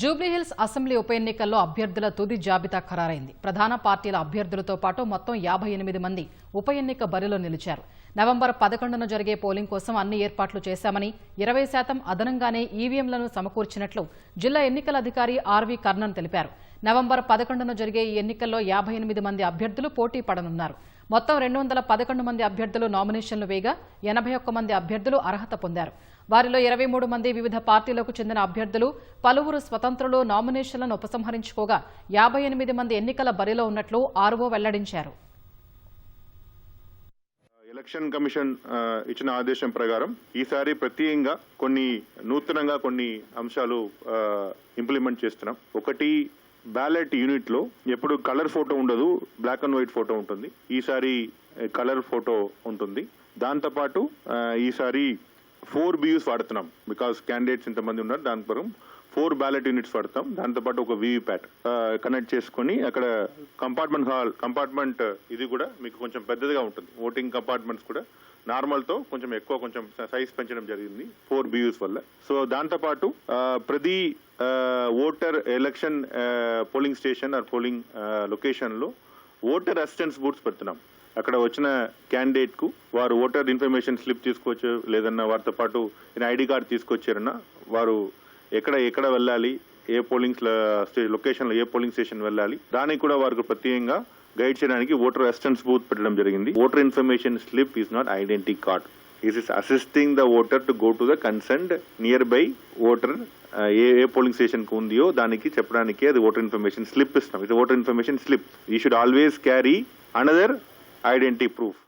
Jubilee Hills assembly ఉప ఎన్నికల్లో అభ్యర్థుల తుది జాబితా ఖరారైంది. ప్రధాన పార్టీల అభ్యర్థులతో పాటు మొత్తం యాభై ఎనిమిది మంది ఉప ఎన్నిక బరిలో నిలిచారు. నవంబర్ పదకొండున జరిగే పోలింగ్ కోసం అన్ని ఏర్పాట్లు చేశామని ఇరవై శాతం అదనంగానే ఈవీఎంలను సమకూర్చినట్లు జిల్లా ఎన్నికల అధికారి ఆర్వీ కర్ణన్ తెలిపారు. నవంబర్ పదకొండున జరిగే ఈ ఎన్నికల్లో యాభై ఎనిమిది మంది అభ్యర్థులు పోటీ పడనున్నారు. మొత్తం రెండు వందల పదకొండు మంది అభ్యర్థులు నామినేషన్లు వేయగా ఎనభై ఒక్క మంది అభ్యర్థులు అర్హత పొందారు. వారిలో ఇరవై మూడు మంది వివిధ పార్టీలకు చెందిన అభ్యర్థులు పలువురు స్వతంత్రులు నామినేషన్లను ఉపసంహరించుకోగా యాభై ఎనిమిది మంది ఎన్నికల బరిలో ఉన్నట్లు ఆర్వో వెల్లడించారు. ఎలక్షన్ కమిషన్ ఇచ్చిన ఆదేశం ప్రకారం ఈసారి ప్రత్యేకంగా కొన్ని నూతనంగా కొన్ని అంశాలు ఇంప్లిమెంట్ చేస్తున్నాం. ఒకటి బ్యాలెట్ యూనిట్లో ఎప్పుడు కలర్ ఫోటో ఉండదు బ్లాక్ అండ్ వైట్ ఫోటో ఉంటుంది. ఈసారి కలర్ ఫోటో ఉంటుంది. దాంతోపాటు ఈసారి ఫోర్ బియూస్ వాడుతున్నాం. బికాస్ క్యాండిడేట్స్ ఇంతమంది ఉన్నారు దాని ప్రకారం ఫోర్ బ్యాలెట్ యూనిట్స్ వాడతాం. దాంతోపాటు ఒక వీవీప్యాట్ కనెక్ట్ చేసుకొని అక్కడ కంపార్ట్మెంట్ హాల్ కంపార్ట్మెంట్ ఇది కూడా మీకు కొంచెం పెద్దదిగా ఉంటుంది. ఓటింగ్ కంపార్ట్మెంట్స్ కూడా నార్మల్తో కొంచెం ఎక్కువ కొంచెం సైజ్ పెంచడం జరిగింది ఫోర్ బియూస్ వల్ల. సో దాంతోపాటు ప్రతి voter election polling station or polling లొకేషన్లో ఓటర్ అసిస్టెన్స్ బూత్స్ పెడుతున్నాం. అక్కడ వచ్చిన క్యాండిడేట్కు వారు ఓటర్ ఇన్ఫర్మేషన్ స్లిప్ తీసుకోవచ్చు లేదన్నా వారితో పాటు ఐడి కార్డు తీసుకొచ్చారన్నా వారు ఎక్కడ ఎక్కడ వెళ్ళాలి ఏ పోలింగ్ లొకేషన్లో ఏ పోలింగ్ స్టేషన్ వెళ్ళాలి దానికి కూడా వారికి ప్రత్యేకంగా గైడ్ చేయడానికి ఓటర్ అసిస్టెన్స్ బూత్ పెట్టడం జరిగింది. Voter information slip is not identity card. Is is assisting the voter to go to the concerned nearby voter A A polling స్టేషన్కు ఉందో దానికి చెప్పడానికి అది ఓటర్ ఇన్ఫర్మేషన్ స్లిప్ ఇస్తాం ఇది voter information slip you should always carry another identity proof